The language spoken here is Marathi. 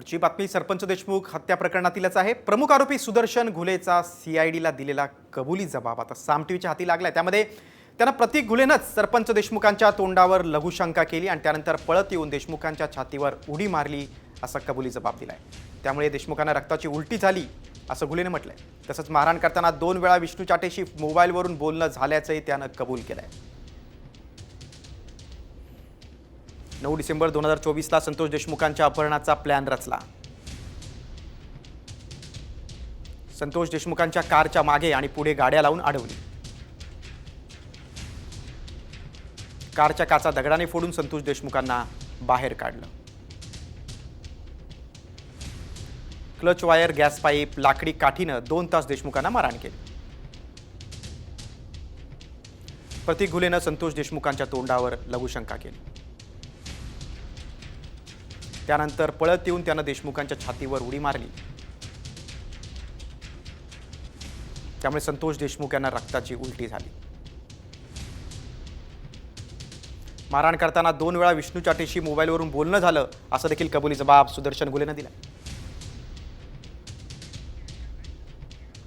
पुढची बातमी सरपंच देशमुख हत्या प्रकरणातीलच आहे. प्रमुख आरोपी सुदर्शन घुलेचा सीआयडीला दिलेला कबुली जबाब. आता साम टीव्हीच्या हाती लागलाय. त्यामध्ये त्यानं प्रतीक घुलेनंच सरपंच देशमुखांच्या तोंडावर लघुशंका केली आणि त्यानंतर पळत येऊन देशमुखांच्या छातीवर उडी मारली असा कबुली जबाब दिलाय. त्यामुळे देशमुखांना रक्ताची उलटी झाली असं घुलेने म्हटलंय. तसंच मारहाण करताना दोन वेळा विष्णू चाटेशी मोबाईलवरून बोलणं झाल्याचंही त्यानं कबूल केलंय. नऊ डिसेंबर दोन हजार चोवीसला संतोष देशमुखांच्या अपहरणाचा प्लॅन रचला. संतोष देशमुखांच्या कारच्या मागे आणि पुढे गाड्या लावून अडवली. कारच्या काचा दगडाने फोडून संतोष देशमुखांना बाहेर काढलं. क्लच वायर गॅस पाईप लाकडी काठीनं दोन तास देशमुखांना मारहाण केली. प्रतीक घुलेनं संतोष देशमुखांच्या तोंडावर लघुशंका केली. त्यानंतर पळत येऊन त्यानं देशमुखांच्या छातीवर उडी मारली. त्यामुळे संतोष देशमुख यांना रक्ताची उलटी झाली. मारहाण करताना दोन वेळा विष्णू चाटेशी मोबाईलवरून बोलणं झालं असं देखील कबुली जबाब सुदर्शन गुलेनं दिला